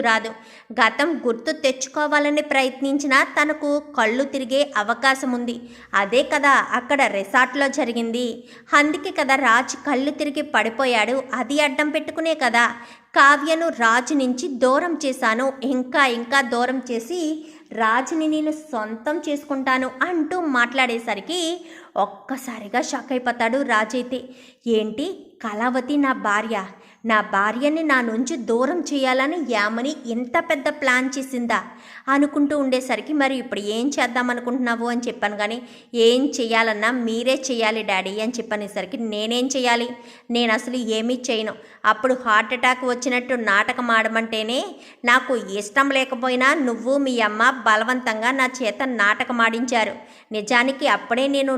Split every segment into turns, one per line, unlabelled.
రాదు గతం గుర్తు తెచ్చుకోవాలని ప్రయత్నించినా తనకు కళ్ళు తిరిగే అవకాశం ఉంది అదే కదా అక్కడ రిసార్ట్లో జరిగింది. అందుకే కదా రాజ్ కళ్ళు తిరిగి పడిపోయాడు. అది అడ్డం పెట్టుకునే కదా. కావ్యను రాజు నుంచి దూరం చేశాను. ఇంకా ఇంకా దూరం చేసి రాజుని నేను సొంతం చేసుకుంటాను అంటూ మాట్లాడేసరికి ఒక్కసారిగా షాక్ అయిపోతాడు రాజైతే. ఏంటి? కళావతి నా భార్య. నా భార్యని నా నుంచి దూరం చేయాలని యామని ఇంత పెద్ద ప్లాన్ చేసిందా? అనుకుంటూ ఉండేసరికి మరి ఇప్పుడు ఏం చేద్దాం అనుకుంటున్నావు అని చెప్పాను కానీ ఏం చేయాలన్నా మీరే చేయాలి డాడీ అని చెప్పనేసరికి నేనేం చేయాలి? నేను అసలు ఏమీ చేయను. అప్పుడు హార్ట్ అటాక్ వచ్చినట్టు నాటకం ఆడమంటేనే నాకు ఇష్టం లేకపోయినా నువ్వు మీ అమ్మ బలవంతంగా నా చేత నాటకం ఆడించారు. నిజానికి అప్పుడే నేను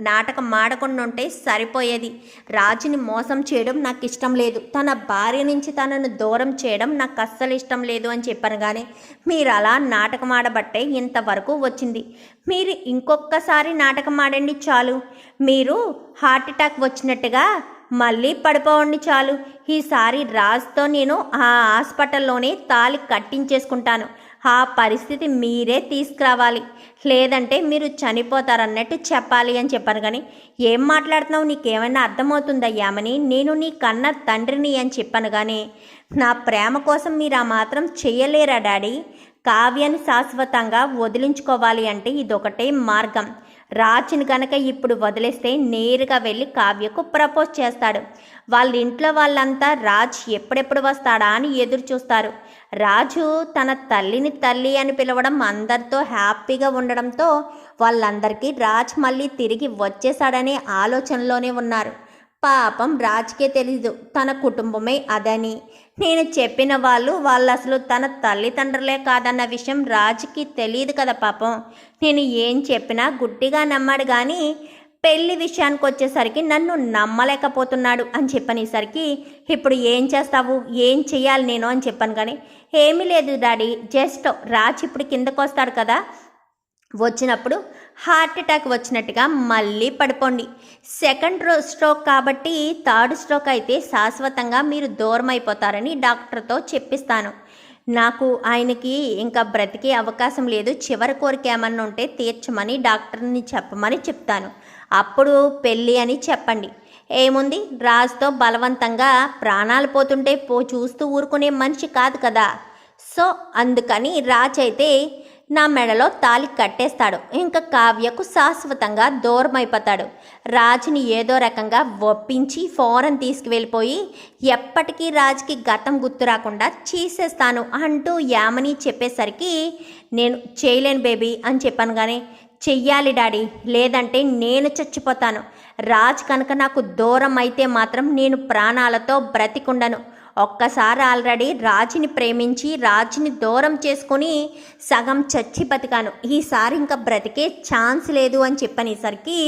నాటకం ఆడకుండా ఉంటే సరిపోయేది. రాజుని మోసం చేయడం నాకు ఇష్టం లేదు. తన భార్య నుంచి తనను దూరం చేయడం నాకు అస్సలు ఇష్టం లేదు అని చెప్పాను కానీ మీరు అలా నాటకం ఆడబట్టే ఇంతవరకు వచ్చింది. మీరు ఇంకొకసారి నాటకం ఆడండి చాలు. మీరు హార్ట్ అటాక్ వచ్చినట్టుగా మళ్ళీ పడిపోవండి చాలు. ఈసారి రాజుతో నేను ఆ హాస్పిటల్లోనే తాళి కట్టించేసుకుంటాను. ఆ పరిస్థితి మీరే తీసుకురావాలి. లేదంటే మీరు చనిపోతారన్నట్టు చెప్పాలి అని చెప్పాను కానీ ఏం మాట్లాడుతున్నావు? నీకేమైనా అర్థమవుతుందయ్యామని నేను నీ కన్న తండ్రిని అని చెప్పాను కానీ నా ప్రేమ కోసం మీరు ఆ మాత్రం చేయలేరా డాడీ? కావ్యాన్ని శాశ్వతంగా వదిలించుకోవాలి అంటే ఇదొకటే మార్గం. రాజుని కనుక ఇప్పుడు వదిలేస్తే నేరుగా వెళ్ళి కావ్యకు ప్రపోజ్ చేస్తాడు. వాళ్ళ ఇంట్లో వాళ్ళంతా రాజ్ ఎప్పుడెప్పుడు వస్తాడా అని ఎదురు చూస్తారు రాజు తన తల్లిని తల్లి అని పిలవడం అందరితో హ్యాపీగా ఉండడంతో వాళ్ళందరికీ రాజ్ మళ్ళీ తిరిగి వచ్చేసాడనే ఆలోచనలోనే ఉన్నారు. పాపం రాజ్కే తెలీదు తన కుటుంబమే అదని. నేను చెప్పిన వాళ్ళు వాళ్ళు అసలు తన తల్లిదండ్రులే కాదన్న విషయం రాజుకి తెలియదు కదా పాపం. నేను ఏం చెప్పినా గుడ్డిగా నమ్మాడు కానీ పెళ్ళి విషయానికి వచ్చేసరికి నన్ను నమ్మలేకపోతున్నాడు అని చెప్పనేసరికి ఇప్పుడు ఏం చేస్తావు? ఏం చెయ్యాలి నేను అని చెప్పాను కానీ ఏమీ లేదు డాడీ. జస్ట్ రాజ్ ఇప్పుడు కిందకు వస్తాడు కదా. వచ్చినప్పుడు హార్ట్ అటాక్ వచ్చినట్టుగా మళ్ళీ పడిపోండి సెకండ్ స్ట్రోక్ కాబట్టి థర్డ్ స్ట్రోక్ అయితే శాశ్వతంగా మీరు దూరం అయిపోతారని డాక్టర్తో చెప్పిస్తాను. నాకు ఆయనకి ఇంకా బ్రతికే అవకాశం లేదు. చివరి కోరిక ఏమన్నా ఉంటే తీర్చమని డాక్టర్ని చెప్పమని చెప్తాను. అప్పుడు పెళ్ళి అని చెప్పండి. ఏముంది? రాజుతో బలవంతంగా ప్రాణాలు పోతుంటే పో చూస్తూ ఊరుకునే మనిషి కాదు కదా. సో అందుకని రాజ్ అయితే నా మెడలో తాలి కట్టేస్తాడు. ఇంకా కావ్యకు శాశ్వతంగా దూరం అయిపోతాడు రాజుని ఏదో రకంగా ఒప్పించి ఫోరన్ తీసుకువెళ్ళిపోయి ఎప్పటికీ రాజుకి గతం గుర్తు రాకుండా చేసేస్తాను అంటూ యామని చెప్పేసరికి నేను చేయలేను బేబీ అని చెప్పాను కానీ చెయ్యాలి డాడీ. లేదంటే నేను చచ్చిపోతాను. రాజ్ కనుక నాకు దూరం అయితే మాత్రం నేను ప్రాణాలతో బ్రతికుండను. ఒక్కసారి ఆల్రెడీ రాజుని ప్రేమించి రాజుని దూరం చేసుకొని సగం చచ్చి బతికాను. ఈసారి ఇంకా బ్రతికే ఛాన్స్ లేదు అని చెప్పనేసరికి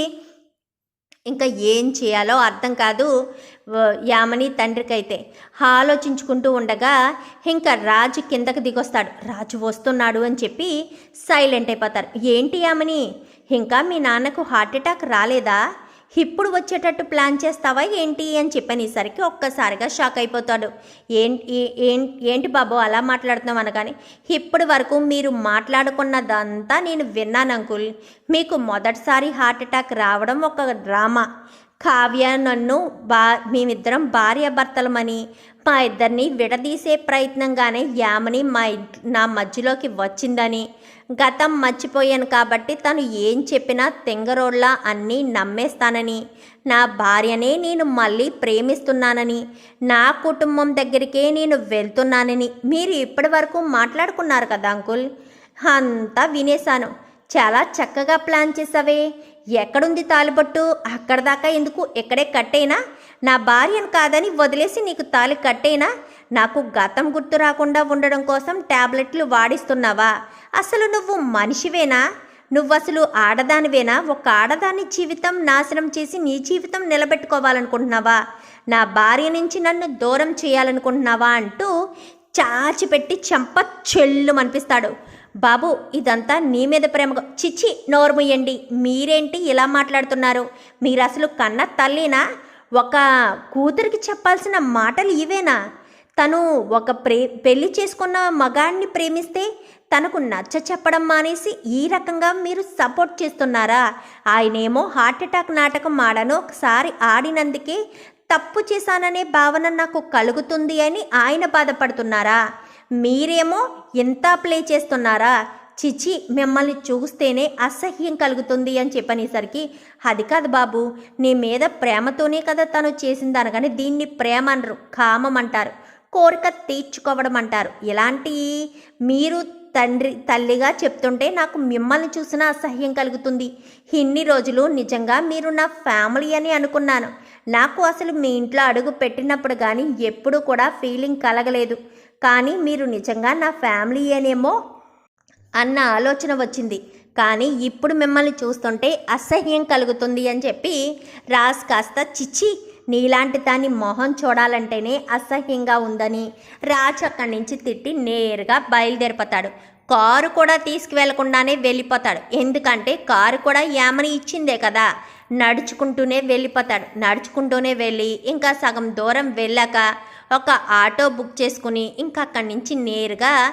ఇంకా ఏం చేయాలో అర్థం కాదు. యామని తండ్రికైతే ఆలోచించుకుంటూ ఉండగా ఇంకా రాజు కిందకి దిగొస్తాడు. రాజు వస్తున్నాడు అని చెప్పి సైలెంట్ అయిపోతారు. ఏంటి యామని? ఇంకా మీ నాన్నకు హార్ట్ అటాక్ రాలేదా? ఇప్పుడు వచ్చేటట్టు ప్లాన్ చేస్తావా ఏంటి అని చెప్పనేసరికి ఒక్కసారిగా షాక్ అయిపోతాడు. ఏంటి ఏంటి బాబు అలా మాట్లాడుతున్నాం అనగాని ఇప్పటి వరకు మీరు మాట్లాడుకున్నదంతా నేను విన్నాను అంకుల్. మీకు మొదటిసారి హార్ట్ అటాక్ రావడం ఒక డ్రామా కావ్య నన్ను బా మేమిద్దరం భార్యాభర్తలమని మా ఇద్దరిని విడదీసే ప్రయత్నంగానే యామని మా నా మధ్యలోకి వచ్చిందని. గతం మర్చిపోయాను కాబట్టి తను ఏం చెప్పినా తెంగరోళ్ళ అన్నీ నమ్మేస్తానని. నా భార్యనే నేను మళ్ళీ ప్రేమిస్తున్నానని. నా కుటుంబం దగ్గరికే నేను వెళ్తున్నానని. మీరు ఇప్పటి వరకు మాట్లాడుకున్నారు కదా అంకుల్? అంతా వినేశాను. చాలా చక్కగా ప్లాన్ చేసావే ఎక్కడుంది తాలిబొట్టు? అక్కడ దాకా ఎందుకు? ఎక్కడే కట్టైనా? నా భార్యను కాదని వదిలేసి నీకు తాలి కట్టైనా? నాకు గతం గుర్తు రాకుండా ఉండడం కోసం టాబ్లెట్లు వాడిస్తున్నావా? అసలు నువ్వు మనిషివేనా? నువ్వు అసలు ఆడదానివేనా? ఒక ఆడదాని జీవితం నాశనం చేసి నీ జీవితం నిలబెట్టుకోవాలనుకుంటున్నావా? నా భార్య నుంచి నన్ను దూరం చేయాలనుకుంటున్నావా? అంటూ చాచిపెట్టి చెంప చెల్లు అనిపిస్తాడు బాబు ఇదంతా నీ మీద ప్రేమ చిచ్చి నోరుముయ్యండి మీరేంటి ఇలా మాట్లాడుతున్నారు? మీరు అసలు కన్న తల్లినా? ఒక కూతురికి చెప్పాల్సిన మాటలు ఇవేనా? తను ఒక ప్రే పెళ్ళి చేసుకున్న మగాడిని ప్రేమిస్తే తనకు నచ్చ చెప్పడం మానేసి ఈ రకంగా మీరు సపోర్ట్ చేస్తున్నారా? ఆయనేమో హార్ట్ అటాక్ నాటకం ఆడను ఒకసారి ఆడినందుకే తప్పు చేశాననే భావన నాకు కలుగుతుంది అని ఆయన బాధపడుతున్నారా? మీరేమో ఎంత ప్లే చేస్తున్నారా? చిచి మిమ్మల్ని చూస్తేనే అసహ్యం కలుగుతుంది అని చెప్పనేసరికి అది కాదు బాబు నీ మీద ప్రేమతోనే కదా తను చేసింది అనగానే దీన్ని ప్రేమ అనరు కామం అంటారు కోరిక తీర్చుకోవడం అంటారు. ఇలాంటి మీరు తండ్రి తల్లిగా చెప్తుంటే నాకు మిమ్మల్ని చూసిన అసహ్యం కలుగుతుంది. ఇన్ని రోజులు నిజంగా మీరు నా ఫ్యామిలీ అని అనుకున్నాను. నాకు అసలు మీ ఇంట్లో అడుగు పెట్టినప్పుడు కానీ ఎప్పుడూ కూడా ఫీలింగ్ కలగలేదు. కానీ మీరు నిజంగా నా ఫ్యామిలీ అనేమో అన్న ఆలోచన వచ్చింది. కానీ ఇప్పుడు మిమ్మల్ని చూస్తుంటే అసహ్యం కలుగుతుంది అని చెప్పి రాజ్ కాస్త చిచ్చి నీలాంటి దాని మొహం చూడాలంటేనే అసహ్యంగా ఉందని రాజ్ అక్కడి నుంచి తిట్టి నేరుగా బయలుదేరిపోతాడు. కారు కూడా తీసుకువెళ్ళకుండానే వెళ్ళిపోతాడు. ఎందుకంటే కారు కూడా యామని ఇచ్చిందే కదా. నడుచుకుంటూనే వెళ్ళిపోతాడు. నడుచుకుంటూనే వెళ్ళి ఇంకా సగం దూరం వెళ్ళాక ఒక ఆటో బుక్ చేసుకుని ఇంకా అక్కడి నుంచి నేరుగా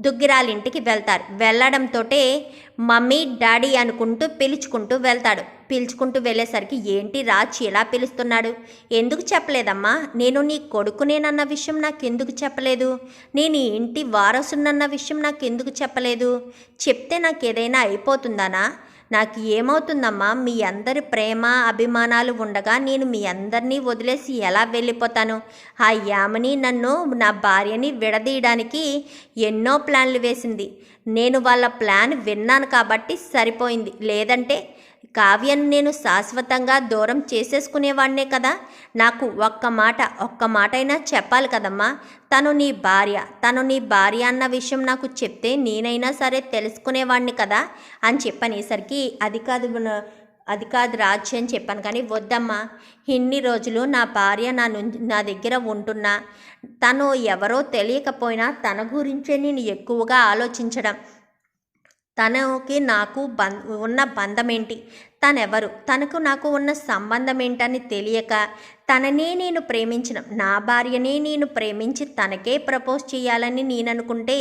దుగ్గిరాలింటికి వెళ్తారు. వెళ్ళడంతో మమ్మీ డాడీ అనుకుంటూ పిలుచుకుంటూ వెళ్తాడు. పిలుచుకుంటూ వెళ్ళేసరికి ఏంటి రాజ్ ఎలా పిలుస్తున్నాడు? ఎందుకు చెప్పలేదమ్మా? నేను నీ కొడుకునేనన్న విషయం నాకు ఎందుకు చెప్పలేదు? నేను ఈ ఇంటి వారసునన్న విషయం నాకు ఎందుకు చెప్పలేదు? చెప్తే నాకు ఏదైనా అయిపోతుందానా? నాకు ఏమవుతుందమ్మా మీ అందరి ప్రేమ అభిమానాలు ఉండగా నేను మీ అందరినీ వదిలేసి ఎలా వెళ్ళిపోతాను? ఆ యామని నన్ను నా భార్యని విడదీయడానికి ఎన్నో ప్లాన్లు వేసింది. నేను వాళ్ళ ప్లాన్ విన్నాను కాబట్టి సరిపోయింది. లేదంటే కావ్యను నేను శాశ్వతంగా దూరం చేసేసుకునేవాడినే కదా? నాకు ఒక్క మాట ఒక్క మాట అయినా చెప్పాలి కదమ్మా. తను నీ భార్య తను నీ భార్య అన్న విషయం నాకు చెప్తే నేనైనా సరే తెలుసుకునేవాడిని కదా? అని చెప్పనేసరికి అది కాదు అది కాదు రాజు అని చెప్పాను కానీ వద్దమ్మా. ఇన్ని రోజులు నా భార్య నా ను- నా దగ్గర ఉంటున్నా. తను ఎవరో తెలియకపోయినా తన గురించే నేను ఎక్కువగా ఆలోచించడం. తనకి నాకు బం ఉన్న బంధం ఏంటి తనెవరు? తనకు నాకు ఉన్న సంబంధం ఏంటని తెలియక తననే నేను ప్రేమించిన. నా భార్యనే నేను ప్రేమించి తనకే ప్రపోజ్ చేయాలని నేను అనుకుంటే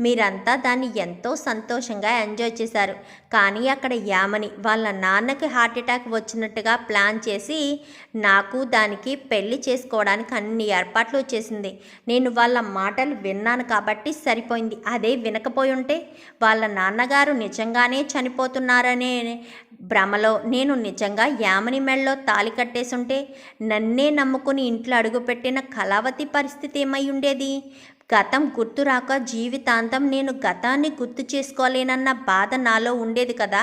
మీరంతా దాన్ని ఎంతో సంతోషంగా ఎంజాయ్ చేశారు. కానీ అక్కడ యామని వాళ్ళ నాన్నకి హార్ట్ అటాక్ వచ్చినట్టుగా ప్లాన్ చేసి నాకు దానికి పెళ్ళి చేసుకోవడానికి అన్ని ఏర్పాట్లు చేసింది. నేను వాళ్ళ మాటలు విన్నాను కాబట్టి సరిపోయింది. అదే వినకపోయి ఉంటే వాళ్ళ నాన్నగారు నిజంగానే చనిపోతున్నారనే భ్రమలో నేను నిజంగా యామని మెళ్ళలో తాలి కట్టేసుంటే నన్ను నమ్ముకుని ఇంట్లో అడుగుపెట్టిన కళావతి పరిస్థితి ఏమై ఉండేది? గతం గుర్తురాక జీవితాంతం నేను గతాన్ని గుర్తు చేసుకోలేనన్న బాధ నాలో ఉండేది కదా.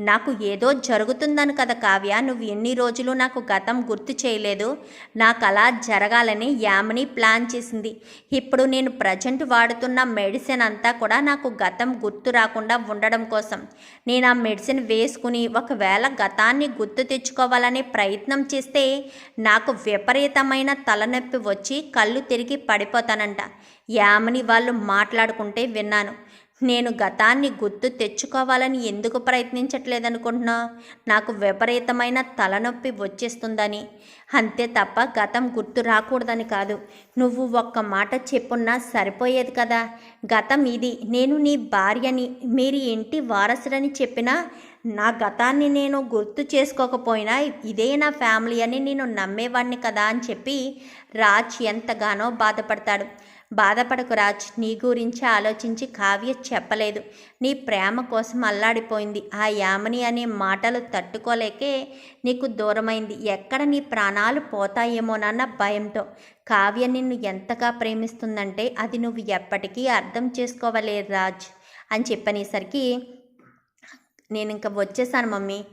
నాకు ఏదో జరుగుతుందని కదా కావ్య. నువ్వు ఎన్ని రోజులు నాకు గతం గుర్తు చేయలేదు. నాకు అలా జరగాలని యామిని ప్లాన్ చేసింది. ఇప్పుడు నేను ప్రజెంట్ వాడుతున్న మెడిసిన్ అంతా కూడా నాకు గతం గుర్తు రాకుండా ఉండడం కోసం. నేను ఆ మెడిసిన్ వేసుకుని ఒకవేళ గతాన్ని గుర్తు తెచ్చుకోవాలనే ప్రయత్నం చేస్తే నాకు విపరీతమైన తలనొప్పి వచ్చి కళ్ళు తిరిగి పడిపోతానంట. యామని వాళ్ళు మాట్లాడుకుంటే విన్నాను. నేను గతాన్ని గుర్తు తెచ్చుకోవాలని ఎందుకు ప్రయత్నించట్లేదనుకుంటున్నా? నాకు విపరీతమైన తలనొప్పి వచ్చేస్తుందని. అంతే తప్ప గతం గుర్తు రాకూడదని కాదు. నువ్వు ఒక్క మాట చెప్పున్నా సరిపోయేది కదా. గతం ఇది. నేను నీ భార్యని మీరు ఇంటి వారసుడని చెప్పినా నా గతాన్ని నేను గుర్తు చేసుకోకపోయినా ఇదే నా ఫ్యామిలీ అని నేను నమ్మేవాడిని కదా అని చెప్పి రాజ్ ఎంతగానో బాధపడతాడు. బాధపడకు రాజ్. నీ గురించి ఆలోచించి కావ్య చెప్పలేదు. నీ ప్రేమ కోసం అల్లాడిపోయింది. ఆ యామని అనే మాటలు తట్టుకోలేకే నీకు దూరమైంది. ఎక్కడ నీ ప్రాణాలు పోతాయేమోనన్న భయంతో. కావ్య నిన్ను ఎంతగా ప్రేమిస్తుందంటే అది నువ్వు ఎప్పటికీ అర్థం చేసుకోవలేదు రాజ్. అని చెప్పనేసరికి నేను ఇంకా వచ్చేసాను మమ్మీ.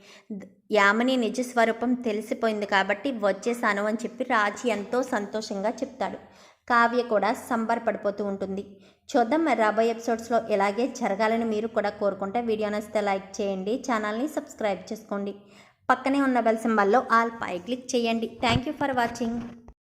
యామని నిజ స్వరూపం తెలిసిపోయింది కాబట్టి వచ్చేసాను అని చెప్పి రాజు ఎంతో సంతోషంగా చెప్తాడు. కావ్య కూడా సంబరపడిపోతూ ఉంటుంది. చూద్దాం మరి రాబోయే ఎపిసోడ్స్లో ఇలాగే జరగాలని మీరు కూడా కోరుకుంటే వీడియో నచ్చితే లైక్ చేయండి ఛానల్ని సబ్స్క్రైబ్ చేసుకోండి. పక్కనే ఉన్న బెల్ సింబల్లో ఆల్ పై క్లిక్ చేయండి. Thank you for watching.